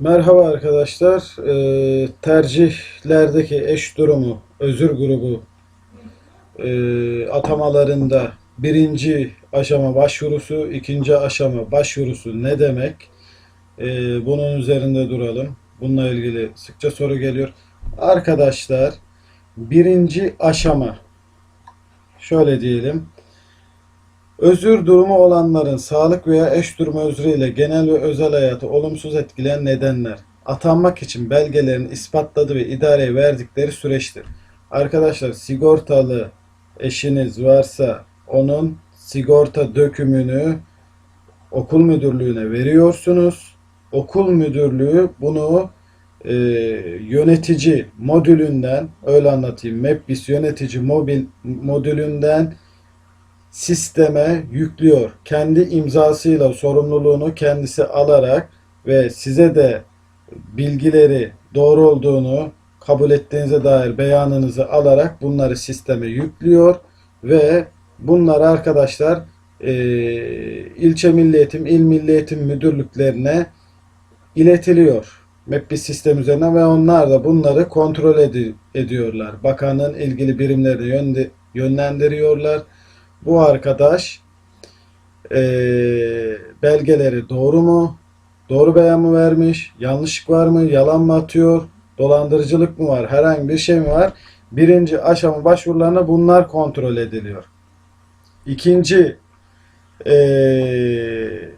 Merhaba arkadaşlar. Ee, tercihlerdeki eş durumu, özür grubu e, atamalarında birinci aşama başvurusu, ikinci aşama başvurusu ne demek? Ee, bunun üzerinde duralım. Bununla ilgili sıkça soru geliyor. Arkadaşlar, birinci aşama şöyle diyelim. Özür durumu olanların sağlık veya eş durumu özrüyle genel ve özel hayatı olumsuz etkileyen nedenler. Atanmak için belgelerin ispatladığı ve idareye verdikleri süreçtir. Arkadaşlar sigortalı eşiniz varsa onun sigorta dökümünü okul müdürlüğüne veriyorsunuz. Okul müdürlüğü bunu e, yönetici modülünden öyle anlatayım. MEPBIS yönetici mobil modülünden sisteme yüklüyor. Kendi imzasıyla sorumluluğunu kendisi alarak ve size de bilgileri doğru olduğunu kabul ettiğinize dair beyanınızı alarak bunları sisteme yüklüyor ve bunlar arkadaşlar e, ilçe milli eğitim, il milli eğitim müdürlüklerine iletiliyor. MEPBİS sistem üzerinden ve onlar da bunları kontrol edi- ediyorlar. Bakanın ilgili birimlerine yönde- yönlendiriyorlar. Bu arkadaş eee, belgeleri doğru mu? Doğru beyan mı vermiş? Yanlışlık var mı? Yalan mı atıyor? Dolandırıcılık mı var? Herhangi bir şey mi var? Birinci aşama başvurularına bunlar kontrol ediliyor. İkinci eee,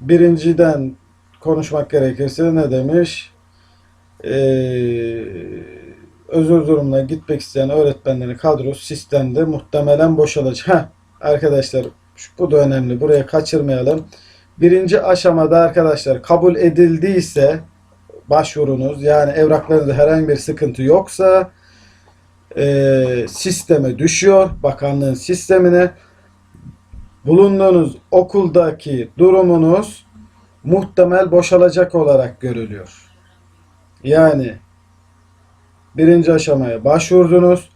birinciden konuşmak gerekirse ne demiş? Eee, özür durumuna gitmek isteyen öğretmenlerin kadrosu sistemde muhtemelen boşalacak. Heh, arkadaşlar bu da önemli. Buraya kaçırmayalım. Birinci aşamada arkadaşlar kabul edildiyse başvurunuz yani evraklarınızda herhangi bir sıkıntı yoksa eee, sisteme düşüyor. Bakanlığın sistemine bulunduğunuz okuldaki durumunuz muhtemel boşalacak olarak görülüyor. Yani birinci aşamaya başvurdunuz.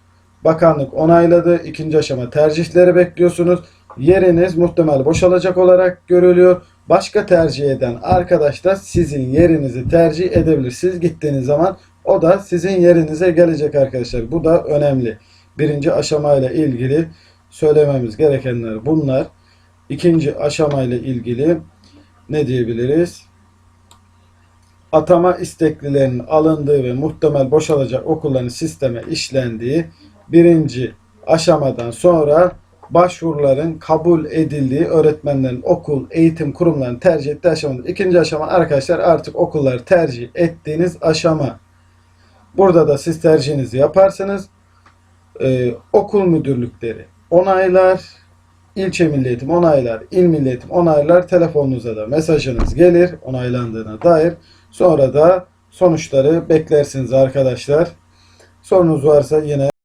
Bakanlık onayladı. İkinci aşama tercihleri bekliyorsunuz. Yeriniz muhtemel boşalacak olarak görülüyor. Başka tercih eden arkadaş da sizin yerinizi tercih edebilir. Siz gittiğiniz zaman o da sizin yerinize gelecek arkadaşlar. Bu da önemli. Birinci aşamayla ilgili söylememiz gerekenler bunlar. İkinci aşamayla ilgili ne diyebiliriz? Atama isteklilerinin alındığı ve muhtemel boşalacak okulların sisteme işlendiği birinci aşamadan sonra başvuruların kabul edildiği öğretmenlerin okul eğitim kurumlarını tercih ettiği aşamadır. İkinci aşama arkadaşlar artık okulları tercih ettiğiniz aşama. Burada da siz tercihinizi yaparsınız. Ee, okul müdürlükleri onaylar, ilçe milli eğitim onaylar, il milli eğitim onaylar, telefonunuza da mesajınız gelir onaylandığına dair. Sonra da sonuçları beklersiniz arkadaşlar. Sorunuz varsa yine